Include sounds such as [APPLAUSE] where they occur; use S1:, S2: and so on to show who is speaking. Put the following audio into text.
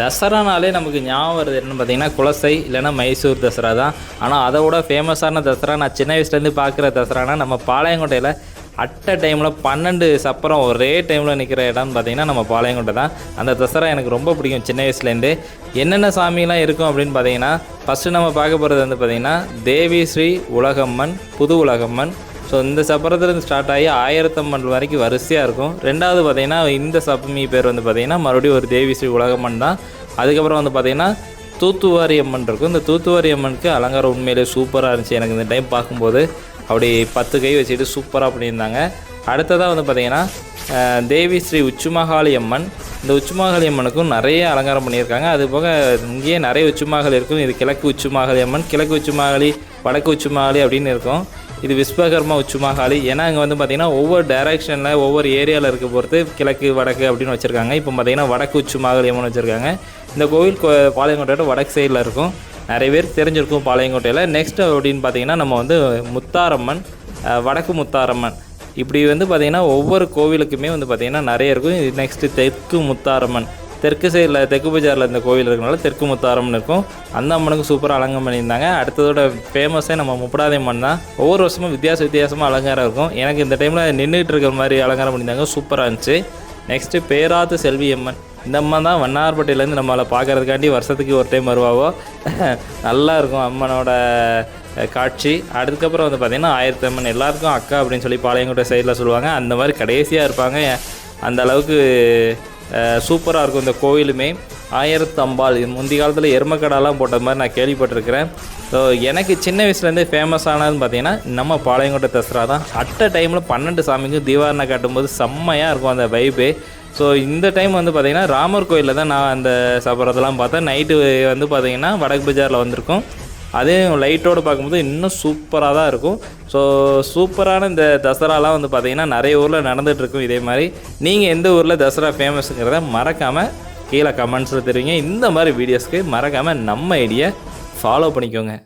S1: தசரானாலே நமக்கு ஞாபகம் வருது என்னன்னு பார்த்தீங்கன்னா குலசை இல்லைன்னா மைசூர் தசரா தான். ஆனால் அதை விட ஃபேமஸான தசரா நான் சின்ன வயசுலேருந்து பார்க்குற தசரானா நம்ம பாளையங்கோட்டையில் அட்ட டைமில் பன்னெண்டு சப்பரம் ஒரே டைமில் நிற்கிற இடம்னு பார்த்தீங்கன்னா நம்ம பாளையங்கோட்டை தான். அந்த தசரா எனக்கு ரொம்ப பிடிக்கும் சின்ன வயசுலேருந்து. என்னென்ன சாமிலாம் இருக்கும் அப்படின்னு பார்த்தீங்கன்னா ஃபஸ்ட்டு நம்ம பார்க்க போகிறது வந்து பார்த்திங்கன்னா தேவி ஸ்ரீ உலகம்மன் புது உலகம்மன் ஸோ இந்த சப்பரத்துலேருந்து ஸ்டார்ட் ஆகி ஆயிரத்தம்மன் வரைக்கும் வரிசையாக இருக்கும். ரெண்டாவது பார்த்தீங்கன்னா இந்த சப்மி பேர் வந்து பார்த்தீங்கன்னா மறுபடியும் ஒரு தேவி ஸ்ரீ உலகம்மன் தான். அதுக்கப்புறம் வந்து பார்த்திங்கன்னா தூத்துவாரி அம்மன் இருக்கும். இந்த தூத்துவாரி அம்மனுக்கு அலங்காரம் உண்மையிலே சூப்பராக இருந்துச்சு. எனக்கு இந்த டைம் பார்க்கும்போது அப்படி பத்து கை வச்சுட்டு சூப்பராக பண்ணியிருந்தாங்க. அடுத்ததாக வந்து பார்த்தீங்கன்னா தேவி ஸ்ரீ உச்சுமகாளி அம்மன். இந்த உச்சுமாகாளி அம்மனுக்கும் நிறைய அலங்காரம் பண்ணியிருக்காங்க. அது போக இங்கேயே நிறைய உச்சுமாகல் இருக்கும். இது கிழக்கு உச்சுமாகாளி அம்மன் கிழக்கு உச்சுமாகலி வடக்கு உச்சுமாகலி அப்படின்னு இருக்கும். இது விஸ்வகர்மா உச்சுமாகாளி ஏன்னா அங்கே வந்து பார்த்திங்கன்னா ஒவ்வொரு டைரக்ஷனில் ஒவ்வொரு ஏரியாவில் இருக்க பொறுத்து கிழக்கு வடக்கு அப்படின்னு வச்சுருக்காங்க. இப்போ பார்த்திங்கன்னா வடக்கு உச்சுமாகாளி அம்மன் வச்சுருக்காங்க. இந்த கோவில் கோ பாளையங்கோட்டையோட வடக்கு சைடில் இருக்கும். நிறைய பேர் தெரிஞ்சிருக்கும் பாளையங்கோட்டையில். நெக்ஸ்ட் அப்படின்னு பார்த்தீங்கன்னா நம்ம வந்து முத்தாரம்மன் வடக்கு முத்தாரம்மன். இப்படி வந்து பார்த்திங்கன்னா ஒவ்வொரு கோவிலுக்குமே வந்து பார்த்திங்கன்னா நிறைய இருக்கும். இது நெக்ஸ்ட்டு தெற்கு முத்தாரம்மன். தெற்கு சைடில் தெற்கு பஜாரில் இந்த கோவில் இருக்கனால தெற்கு முத்தாரம்னு இருக்கும். அந்த அம்மனுக்கு சூப்பராக அலங்காரம் பண்ணியிருந்தாங்க. அடுத்ததோட ஃபேமஸே நம்ம முப்படாதே அம்மன் தான். ஒவ்வொரு வருஷமும் வித்தியாச வித்தியாசமாக அலங்காரம் இருக்கும். எனக்கு இந்த டைமில் நின்றுட்டு இருக்கிற மாதிரி அலங்காரம் பண்ணியிருந்தாங்க. சூப்பராக இருந்துச்சு. நெக்ஸ்ட்டு பேராத்து செல்வி அம்மன் இந்த அம்மா தான் வண்ணார்பட்டியிலேருந்து நம்மளை பார்க்கறதுக்காண்டி வருஷத்துக்கு ஒரு டைம் வருவாவோ. [LAUGHS] நல்லா இருக்கும் அம்மனோட காட்சி. அதுக்கப்புறம் வந்து பார்த்திங்கன்னா ஆயிரத்தி அம்மன் எல்லாருக்கும் அக்கா அப்படின்னு சொல்லி பாளையங்கோட்டை சைடில் சொல்லுவாங்க. அந்த மாதிரி கடைசியாக இருப்பாங்க. அந்த அளவுக்கு சூப்பராக இருக்கும் இந்த கோயிலுமே. ஆயிரத்து அம்பாள் முந்தைய முந்தி காலத்தில் எருமக்கடாலாம் போட்ட மாதிரி நான் கேள்விப்பட்டிருக்கிறேன். ஸோ எனக்கு சின்ன வயசுலேருந்தே ஃபேமஸ் ஆனதுன்னு பார்த்தீங்கன்னா நம்ம பாளையங்கோட்டை தசரா தான். அட்ட டைமில் பன்னெண்டு சாமிக்கும் தீவாரணை காட்டும்போது செம்மையாக இருக்கும் அந்த வைபே ஸோ இந்த டைம் வந்து பார்த்திங்கன்னா ராமர் கோயிலில் தான் நான் அந்த சபரத்தெல்லாம் பார்த்தேன். நைட்டு வந்து பார்த்திங்கன்னா வடக்கு பஜாரில் வந்திருக்கோம். அதே லைட்டோடு பார்க்கும்போது இன்னும் சூப்பராக தான் இருக்கும். ஸோ சூப்பரான இந்த தசராலாம் வந்து பார்த்திங்கன்னா நிறைய ஊரில் நடந்துகிட்ருக்கும் இதே மாதிரி. நீங்கள் எந்த ஊரில் தசரா ஃபேமஸுங்கிறத மறக்காமல் கீழே கமெண்ட்ஸில் தெரிவிங்க. இந்த மாதிரி வீடியோஸ்க்கு மறக்காமல் நம்ம ஐடியை ஃபாலோ பண்ணிக்கோங்க.